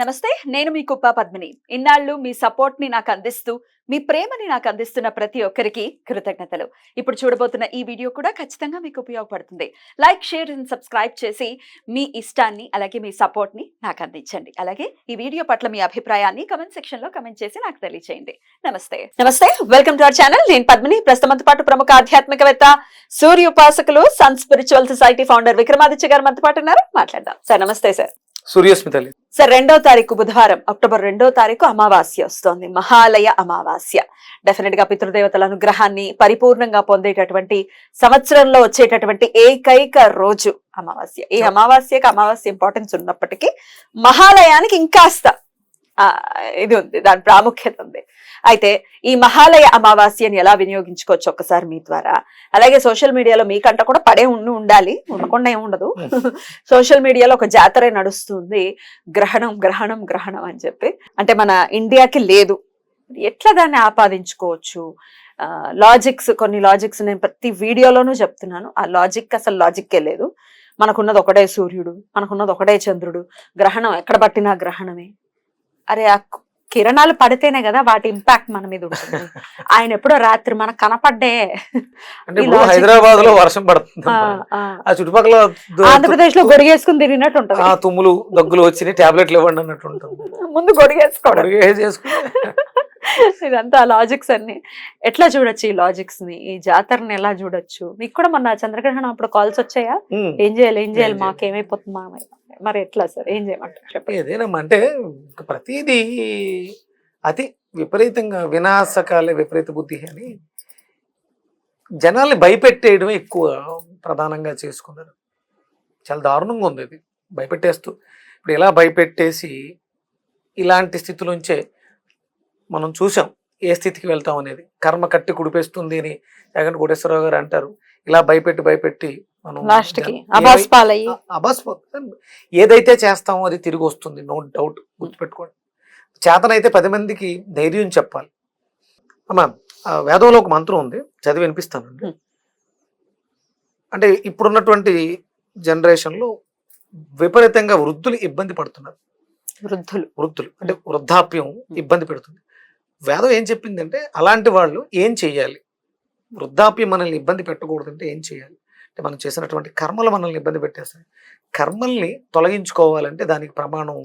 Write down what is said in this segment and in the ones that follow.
నమస్తే నేను మీ కుప్ప పద్మిని. ఇన్నాళ్ళు మీ సపోర్ట్ని నాకు అందిస్తూ మీ ప్రేమని నాకు అందిస్తున్న ప్రతి ఒక్కరికి కృతజ్ఞతలు. ఇప్పుడు చూడబోతున్న ఈ వీడియో కూడా ఖచ్చితంగా మీకు ఉపయోగపడుతుంది. లైక్ షేర్ అండ్ సబ్స్క్రైబ్ చేసి మీ ఇష్టాన్ని అలాగే మీ సపోర్ట్ని నాకు అందించండి. అలాగే ఈ వీడియో పట్ల మీ అభిప్రాయాన్ని కమెంట్ సెక్షన్లో కమెంట్ చేసి నాకు తెలియజేయండి నమస్తే. నమస్తే వెల్కమ్ టు అవర్ ఛానల్. నేను పద్మిని. ప్రస్తుతంతో పాటు ప్రముఖ ఆధ్యాత్మికవేత్త సూర్య ఉపాసకులు Sun spiritual society founder Vikramaditya garu మనతో పాటు ఉన్నారు. మాట్లాడదాం. సార్ నమస్తే సార్. సూర్యస్మితలి సార్ రెండో తారీఖు బుధవారం అక్టోబర్ రెండో తారీఖు అమావాస్య వస్తోంది. మహాలయ అమావాస్య. డెఫినెట్గా పితృదేవతల అనుగ్రహాన్ని పరిపూర్ణంగా పొందేటటువంటి సంవత్సరంలో వచ్చేటటువంటి ఏకైక రోజు అమావాస్య. ఈ అమావాస్యకి అమావాస్య ఇంపార్టెన్స్ ఉన్నప్పటికీ మహాలయానికి ఇంకాస్త ఇది ఉంది దాని ప్రాముఖ్యత ఉంది. అయితే ఈ మహాలయ అమావాస్యని ఎలా వినియోగించుకోవచ్చు ఒక్కసారి మీ ద్వారా? అలాగే సోషల్ మీడియాలో మీకంట కూడా పడే ఉండి ఉండాలి ఉండకుండా ఏమి ఉండదు. సోషల్ మీడియాలో ఒక జాతర నడుస్తుంది గ్రహణం గ్రహణం గ్రహణం అని చెప్పి. అంటే మన ఇండియాకి లేదు. ఎట్లా దాన్ని ఆపాదించుకోవచ్చు? లాజిక్స్ కొన్ని లాజిక్స్ నేను ప్రతి వీడియోలోనూ చెప్తున్నాను. ఆ లాజిక్ అసలు లాజిక్కే లేదు. మనకున్నది ఒకటే సూర్యుడు మనకున్నది ఒకటే చంద్రుడు. గ్రహణం ఎక్కడ పట్టినా గ్రహణమే. అరే ఆ కిరణాలు పడితేనే కదా వాటి ఇంపాక్ట్ మన మీద ఉంటుంది. ఆయన ఎప్పుడో రాత్రి మనకు కనపడ్డే హైదరాబాద్లో వర్షం పడుతుంది ఆ, చుట్టుపక్కల ఆంధ్రప్రదేశ్లో గొడిగేసుకుని తిరిగినట్టు ఉంటుంది. ఆ తుమ్ములు దగ్గులు వచ్చినాయి టాబ్లెట్లు ఇవ్వండి అన్నట్టు ఉంటుంది. ముందు గొడిగేసుకోవడం. ఇదంతా లాజిక్స్ అన్ని. ఎట్లా చూడొచ్చు ఈ లాజిక్స్ని? ఈ జాతరని ఎలా చూడొచ్చు? మీకు కూడా మొన్న చంద్రగ్రహణం అప్పుడు కాల్స్ వచ్చాయా. ఏం చేయాలి ఏం చేయాలి? ఏం మాకు ఏమైపోతుంది మామయ్య మరి ఎట్లా సార్? ఏం చేయమంటారు? చెప్పండి. ఏదేనమ్మా అంటే ప్రతిదీ అతి విపరీతంగా వినాశకాలే విపరీత బుద్ధి అని జనాల్ని భయపెట్టేయడమే ఎక్కువ ప్రధానంగా చేసుకున్నారు. చాలా దారుణంగా ఉంది ఇది. భయపెట్టేస్తూ. ఇప్పుడు ఎలా భయపెట్టేసి ఇలాంటి స్థితిలోంచే మనం చూసాం ఏ స్థితికి వెళ్తాం అనేది. కర్మ కట్టి కుడిపేస్తుంది అని జగన్ కోటేశ్వరరావు గారు అంటారు. ఇలా భయపెట్టి భయపెట్టి మనం అబాస్ ఏదైతే చేస్తామో అది తిరిగి వస్తుంది. నో డౌట్ గుర్తుపెట్టుకోండి. చేతనైతే పది మందికి ధైర్యం చెప్పాలి. అమ్మా వేదంలో ఒక మంత్రం ఉంది. చదివి వినిపిస్తానండి. అంటే ఇప్పుడున్నటువంటి జనరేషన్లో విపరీతంగా వృద్ధులు ఇబ్బంది పడుతున్నారు. వృద్ధులు. వృద్ధులు. అంటే వృద్ధాప్యం ఇబ్బంది పెడుతుంది. వేదం ఏం చెప్పిందంటే అలాంటి వాళ్ళు ఏం చేయాలి? వృద్ధాప్యం మనల్ని ఇబ్బంది పెట్టకూడదంటే ఏం చేయాలి? అంటే మనం చేసినటువంటి కర్మలు మనల్ని ఇబ్బంది పెట్టేస్తాయి. కర్మల్ని తొలగించుకోవాలంటే దానికి ప్రమాణం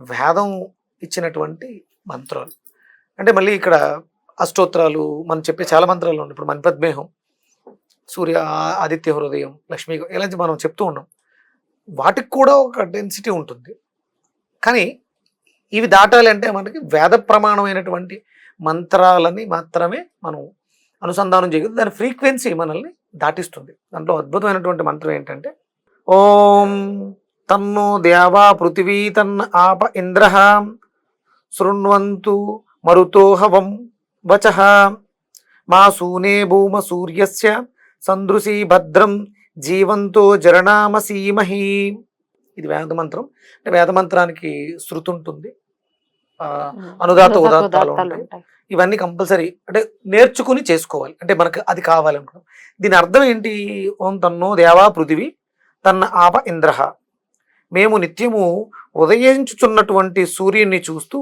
వేదం ఇచ్చినటువంటి మంత్రాలు. అంటే మళ్ళీ ఇక్కడ అష్టోత్తరాలు మనం చెప్పే చాలా మంత్రాలు ఉన్నాయి. ఇప్పుడు మన్పద్మేహం సూర్య ఆదిత్య హృదయం లక్ష్మీ ఇలాంటి మనం చెప్తూ ఉన్నాం. వాటికి కూడా ఒక డెన్సిటీ ఉంటుంది. కానీ ఇవి దాటాలి అంటే మనకి వేద ప్రమాణమైనటువంటి మంత్రాలని మాత్రమే మనం అనుసంధానం చేయగలదు దాని ఫ్రీక్వెన్సీ మనల్ని దాటిస్తుంది. దాంట్లో అద్భుతమైనటువంటి మంత్రం ఏంటంటే ఓం తన్నో దేవా పృథివీ తన్న ఆప ఇంద్ర శృణ్వంతు మరుతో హవం వచ. మా సూనే భూమ సూర్యస్య సందృశీ భద్రం జీవంతో జరణామసీమహి ఇది వేద మంత్రం అంటే వేద మంత్రానికి శృతి ఉంటుంది. అనుదాత ఉదాత్తాలు ఉంటాయి. ఇవన్నీ కంపల్సరీ అంటే నేర్చుకుని చేసుకోవాలి. అంటే మనకు అది కావాలనుకున్నాం దీని అర్థం ఏంటి? ఓం తన్నో దేవా పృథివీ తన్న ఆప ఇంద్ర. మేము నిత్యము ఉదయించుచున్నటువంటి సూర్యుని చూస్తూ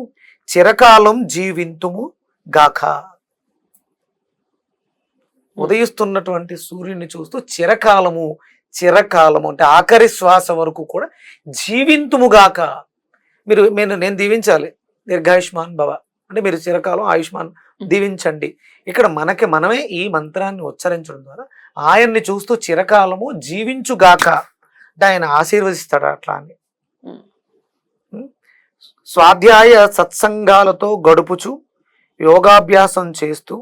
చిరకాలం జీవింతుము గాక. ఉదయిస్తున్నటువంటి సూర్యుని చూస్తూ చిరకాలము చిరకాలము అంటే ఆఖరి శ్వాస వరకు కూడా జీవింతుముగాక మీరు నేను నేను దీవించాలి. దీర్ఘాయుష్మాన్ భవ. అంటే మీరు చిరకాలం ఆయుష్మాన్ దీవించండి. ఇక్కడ మనకి మనమే ఈ మంత్రాన్ని ఉచ్చరించడం ద్వారా ఆయన్ని చూస్తూ చిరకాలము జీవించుగాక అంటే ఆయన ఆశీర్వదిస్తాడు అట్లా అని? స్వాధ్యాయ సత్సంగాలతో గడుపుచు యోగాభ్యాసం చేస్తూ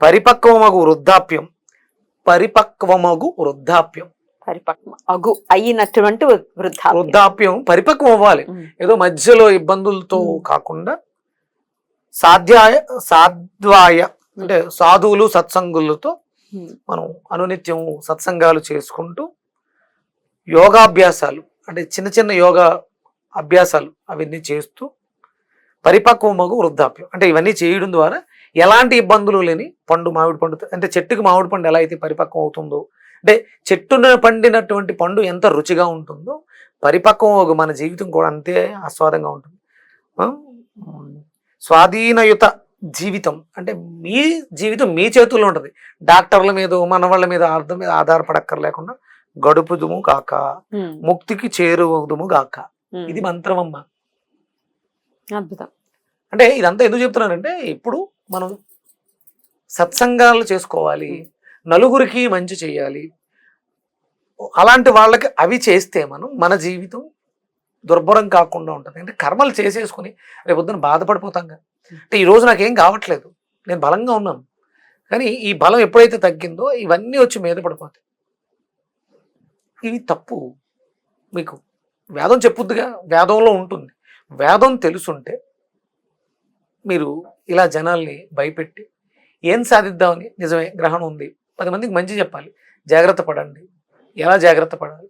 పరిపక్వమగు వృద్ధాప్యం పరిపక్వమగు వృద్ధాప్యం. పరిపక్వ అగు అయినటువంటి వృద్ధాప్యం వృద్ధాప్యం పరిపక్వం అవ్వాలి. ఏదో మధ్యలో ఇబ్బందులతో. కాకుండా సాధ్యాయ సాధ్వాయ అంటే సాధువులు సత్సంగులతో. మనం అనునిత్యం సత్సంగాలు చేసుకుంటూ యోగాభ్యాసాలు అంటే చిన్న చిన్న యోగా అభ్యాసాలు అవన్నీ చేస్తూ పరిపక్వమగు వృద్ధాప్యం అంటే ఇవన్నీ చేయడం ద్వారా ఎలాంటి ఇబ్బందులు లేని పండు మామిడి పండు అంటే చెట్టుకి మామిడి పండు ఎలా అయితే పరిపక్వం అవుతుందో అంటే చెట్టున పండినటువంటి పండు ఎంత రుచిగా ఉంటుందో పరిపక్వం మన జీవితం కూడా అంతే ఆస్వాదంగా ఉంటుంది? స్వాధీనయుత జీవితం అంటే మీ జీవితం మీ చేతుల్లో ఉంటుంది. డాక్టర్ల మీద మన వాళ్ళ మీద అర్థం మీద ఆధారపడక్కర్లేకుండా గడుపుదుము కాక. ముక్తికి చేరువదుము గాక. ఉమ్. ఇది మంత్రం అమ్మా అద్భుతం. అంటే ఇదంతా ఎందుకు చెప్తున్నానంటే ఇప్పుడు మనం సత్సంగాలు చేసుకోవాలి. నలుగురికి మంచి చేయాలి. అలాంటి వాళ్ళకి అవి చేస్తే మనం మన జీవితం దుర్భరం కాకుండా ఉంటుంది. అంటే కర్మలు చేసేసుకుని రేపొద్దున బాధపడిపోతాం కదా. అంటే ఈరోజు నాకేం కావట్లేదు. నేను బలంగా ఉన్నాను. కానీ ఈ బలం ఎప్పుడైతే తగ్గిందో ఇవన్నీ వచ్చి మీద పడిపోతాయి. ఇవి తప్పు. మీకు వేదం చెప్పుద్దిగా? వేదంలో ఉంటుంది. వేదం తెలుసుంటే మీరు ఇలా జనాల్ని భయపెట్టి ఏం సాధిద్దామని నిజమే గ్రహణం ఉంది. పది మందికి మంచి చెప్పాలి. జాగ్రత్త పడండి. ఎలా జాగ్రత్త పడాలి?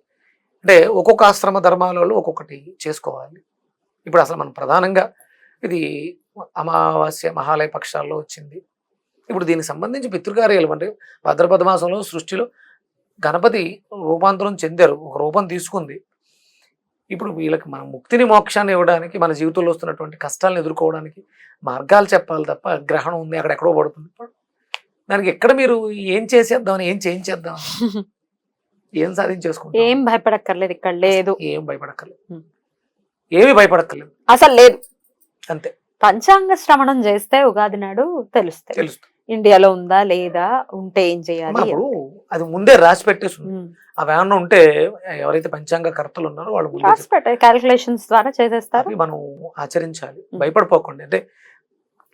అంటే ఒక్కొక్క ఆశ్రమ ధర్మాలలో ఒక్కొక్కటి చేసుకోవాలి. ఇప్పుడు అసలు మనం ప్రధానంగా ఇది అమావాస్య మహాలయ పక్షాల్లో వచ్చింది. ఇప్పుడు దీనికి సంబంధించి పితృకార్యాలు అంటే భద్రపద మాసంలో సృష్టిలో గణపతి రూపాంతరం చెందారు. ఒక రూపం తీసుకుంది. ఇప్పుడు వీళ్ళకి మన ముక్తిని మోక్షాన్ని ఇవ్వడానికి మన జీవితంలో వస్తున్నటువంటి కష్టాలను ఎదుర్కోవడానికి మార్గాలు చెప్పాలి తప్ప గ్రహణం ఉంది అక్కడ ఎక్కడో పడుతుంది. దానికి ఎక్కడ మీరు ఏం చేసేద్దామని ఏం చేయించేద్దాం? ఏం సాధించేసుకుంటాం? ఏం భయపడక్కర్లేదు ఇక్కడ లేదు. ఏం భయపడక్కర్లేదు. ఏమీ భయపడక్కర్లేదు. అసలు లేదు. అంతే. పంచాంగ శ్రవణం చేస్తే ఉగాది నాడు తెలుస్తాయి. తెలుస్తుంది ఇండియాలో ఉందా లేదా ఉంటే ఏం చేయాలి అది ముందే రాసి పెట్టేసి ఉంది. ఉమ్. అవి ఏమన్నా ఉంటే ఎవరైతే పంచాంగ కర్తలు ఉన్నారో వాళ్ళు రాసి పెట్టాయి క్యాలిక్యులేషన్స్ ద్వారా చేసేస్తారు. మనం ఆచరించాలి. భయపడిపోకండి. అంటే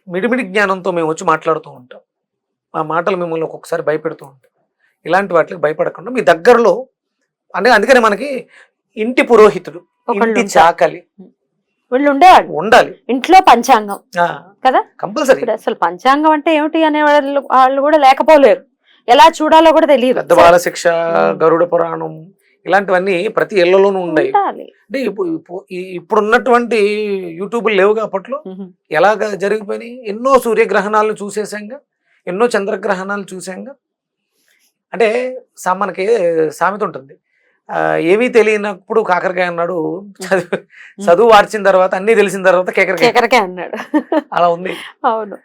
మిడిమిడి జ్ఞానంతో మేము వచ్చి మాట్లాడుతూ ఉంటాం. ఆ మాటలు మిమ్మల్ని ఒక్కొక్కసారి భయపెడుతూ ఉంటాం ఇలాంటి వాటికి భయపడకుండా మీ దగ్గరలో అంటే అందుకని మనకి ఇంటి పురోహితుడు ఇంటి. చాకలి వీళ్ళు ఉండేవాళ్ళు. ఉండాలి. ఇంట్లో పంచాంగం. కదా? కంపల్సరీ. అసలు పంచాంగం అంటే ఏమిటి అనే వాళ్ళు వాళ్ళు కూడా లేకపోలేరు. ఎలా చూడాలో కూడా తెలియదు. పెద్ద బాల శిక్ష గరుడ పురాణం ఇలాంటివన్నీ ప్రతి ఇళ్ళలోనూ ఉన్నాయి. అంటే ఇప్పుడు ఇప్పుడున్నటువంటి యూట్యూబ్లు లేవుగా అప్పట్లో. ఎలాగ జరిగిపోయినాయి? ఎన్నో సూర్యగ్రహణాలను చూసేసాంగా? ఎన్నో చంద్రగ్రహణాలు చూసాంగా అంటే సా- మనకి సామెత ఉంటుంది. ఏమీ తెలియనప్పుడు కాకరకాయ అన్నాడు చదువు చదువు వార్చిన తర్వాత అన్ని తెలిసిన తర్వాత కేకరకాయ. కేకరకే అన్నాడు. అలా ఉంది. అవును.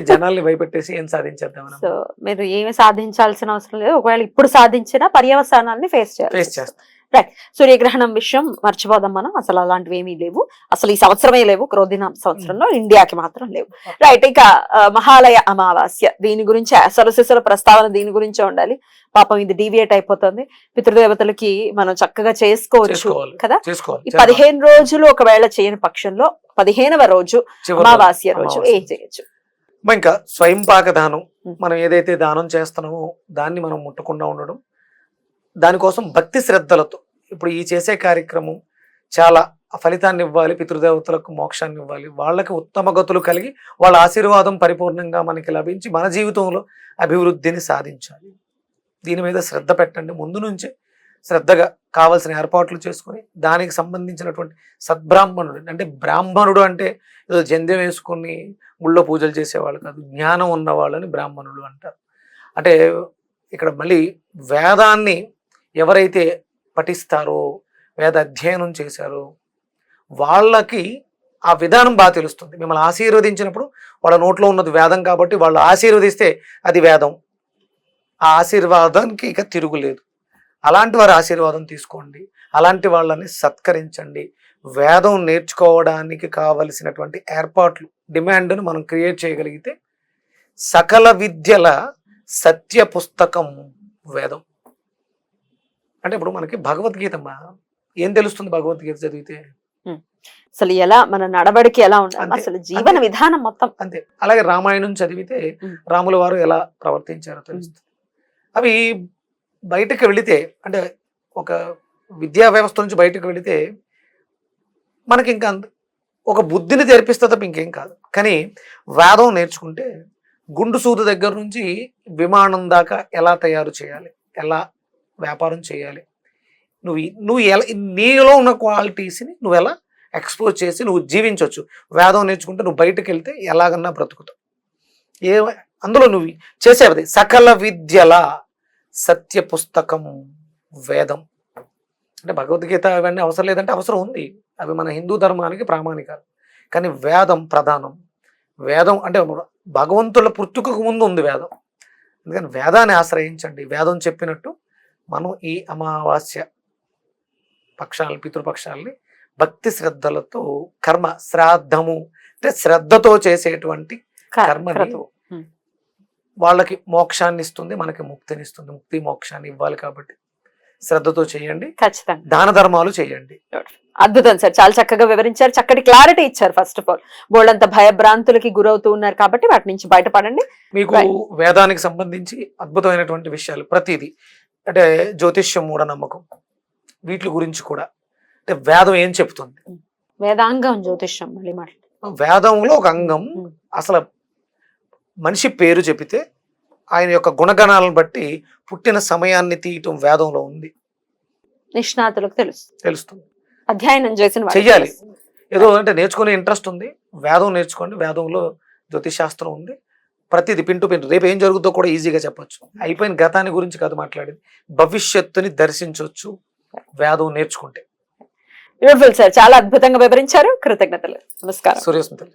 జనాల్ని భయపెట్టేసి ఏం సాధించేద్దామని సో మీరు ఏమి సాధించాల్సిన అవసరం లేదు. ఒకవేళ ఇప్పుడు సాధించిన పర్యవసానాన్ని ఫేస్ చేయాలి ఫేస్ చేస్తాం. సూర్యగ్రహణం విషయం మర్చిపోదాం మనం. అసలు అలాంటివి ఏమీ లేవు. అసలు ఈ సంవత్సరమే లేవు. క్రోధిన సంవత్సరంలో ఇండియాకి మాత్రం లేవు. రైట్ ఇక మహాలయ అమావాస్య దీని గురించి అసలు సిసల ప్రస్తావన దీని గురించే ఉండాలి. పాపం ఇది డీవియేట్ అయిపోతుంది. పితృదేవతలకి మనం చక్కగా చేసుకోవచ్చు. కదా? ఈ పదిహేను రోజులు ఒకవేళ చేయని పక్షంలో పదిహేనవ రోజు అమావాస్య రోజు. ఏం చేయొచ్చు? ఇంకా స్వయంపాక దానం. ఉం. మనం ఏదైతే దానం చేస్తున్నామో దాన్ని మనం ముట్టకుండా ఉండడం దానికోసం భక్తి శ్రద్ధలతో. ఇప్పుడు ఈ చేసే కార్యక్రమం చాలా ఫలితాన్ని ఇవ్వాలి పితృదేవతలకు మోక్షాన్ని ఇవ్వాలి వాళ్ళకి ఉత్తమ గతులు కలిగి వాళ్ళ ఆశీర్వాదం పరిపూర్ణంగా మనకి లభించి మన జీవితంలో అభివృద్ధిని సాధించాలి. దీని మీద శ్రద్ధ పెట్టండి. ముందు నుంచే శ్రద్ధగా కావాల్సిన ఏర్పాట్లు చేసుకొని దానికి సంబంధించినటువంటి సద్బ్రాహ్మణుడు అంటే బ్రాహ్మణుడు అంటే ఏదో జంధ్యం వేసుకుని గుళ్ళో పూజలు చేసేవాళ్ళు కాదు జ్ఞానం ఉన్నవాళ్ళని బ్రాహ్మణుడు అంటారు. అంటే ఇక్కడ మళ్ళీ వేదాన్ని ఎవరైతే పఠిస్తారో వేద అధ్యయనం చేశారో వాళ్ళకి ఆ విధానం బాగా తెలుస్తుంది. మిమ్మల్ని ఆశీర్వదించినప్పుడు వాళ్ళ నోట్లో ఉన్నది వేదం కాబట్టి వాళ్ళు ఆశీర్వదిస్తే అది వేదం. ఆ ఆశీర్వాదానికి ఇక తిరుగులేదు. అలాంటి వారి ఆశీర్వాదం తీసుకోండి. అలాంటి వాళ్ళని సత్కరించండి. వేదం నేర్చుకోవడానికి కావలసినటువంటి ఏర్పాట్లు డిమాండ్ను మనం క్రియేట్ చేయగలిగితే సకల విద్యల సత్య పుస్తకం వేదం. అంటే ఇప్పుడు మనకి భగవద్గీత అమ్మా. ఏం తెలుస్తుంది భగవద్గీత చదివితే? అసలు ఎలా మన నడవడికి ఎలా ఉండాలి అంతే. అసలు జీవన. విధానం మొత్తం. అంతే. అలాగే రామాయణం చదివితే. రాముల వారు ఎలా ప్రవర్తించారో తెలుస్తుంది. అవి బయటకు వెళితే అంటే ఒక విద్యా వ్యవస్థ నుంచి బయటకు వెళితే మనకి ఇంకా ఒక బుద్ధిని తెరిపిస్తే తప్ప ఇంకేం కాదు. కానీ వేదం నేర్చుకుంటే గుండు సూదు దగ్గర నుంచి విమానం దాకా ఎలా తయారు చేయాలి? ఎలా వ్యాపారం చేయాలి. నువ్వు నువ్వు ఎలా నీలో ఉన్న క్వాలిటీస్ని నువ్వు ఎలా ఎక్స్పోజ్ చేసి నువ్వు జీవించవచ్చు వేదం నేర్చుకుంటే నువ్వు బయటకు వెళ్తే ఎలాగన్నా బ్రతుకుతావు. ఏ అందులో నువ్వు చేసేవది సకల విద్యల సత్య పుస్తకం వేదం. అంటే భగవద్గీత అవన్నీ అవసరం లేదంటే అవసరం ఉంది. అవి మన హిందూ ధర్మానికి ప్రామాణికాలు. కానీ వేదం ప్రధానం. వేదం అంటే భగవంతుల పుట్టుకకు ముందు ఉంది వేదం. అందుకని వేదాన్ని ఆశ్రయించండి. వేదం చెప్పినట్టు మనం ఈ అమావాస్య పక్షాలు పితృపక్షాలని భక్తి శ్రద్ధలతో కర్మ శ్రాద్ధము అంటే శ్రద్ధతో చేసేటువంటి కర్మని క్రతువు. వాళ్ళకి మోక్షాన్ని ఇస్తుంది మనకి ముక్తిని ఇస్తుంది ముక్తి మోక్షాన్ని ఇవ్వాలి కాబట్టి శ్రద్ధతో చేయండి. ఖచ్చితంగా. దాన ధర్మాలు చేయండి. అద్భుతం సార్. చాలా చక్కగా వివరించారు. చక్కటి క్లారిటీ ఇచ్చారు ఫస్ట్ ఆఫ్ ఆల్ బోల్డంత భయభ్రాంతులకి గురవుతూ ఉన్నారు కాబట్టి వాటి నుంచి బయటపడండి. మీకు. వేదానికి సంబంధించి అద్భుతమైనటువంటి విషయాలు ప్రతిదీ అంటే జ్యోతిష్యం మూఢనమ్మకం. వీటి గురించి కూడా. అంటే వేదం ఏం చెప్తుంది? వేదాంగం జ్యోతిష్యం మళ్ళీ మాట్లాడు వేదంలో ఒక అంగం. అసలు మనిషి పేరు చెబితే ఆయన యొక్క గుణగణాలను బట్టి పుట్టిన సమయాన్ని తీయటం వేదంలో ఉంది. నిష్ణాతులకు తెలుసు. తెలుస్తుంది. అధ్యయనం చేసిన చెయ్యాలి. ఏదో అంటే నేర్చుకునే ఇంట్రెస్ట్ ఉంది. వేదం నేర్చుకోండి. వేదంలో జ్యోతిష్ శాస్త్రం ఉంది. ప్రతిది పింటు పింటు. రేపు ఏం జరుగుతుందో కూడా ఈజీగా చెప్పొచ్చు. అయిపోయిన గతాన్ని గురించి కాదు మాట్లాడేది. భవిష్యత్తుని దర్శించవచ్చు వేదం నేర్చుకుంటే. బ్యూటిఫుల్ సార్ చాలా అద్భుతంగా వివరించారు. కృతజ్ఞతలు. నమస్కారం. సూర్యస్మితలు.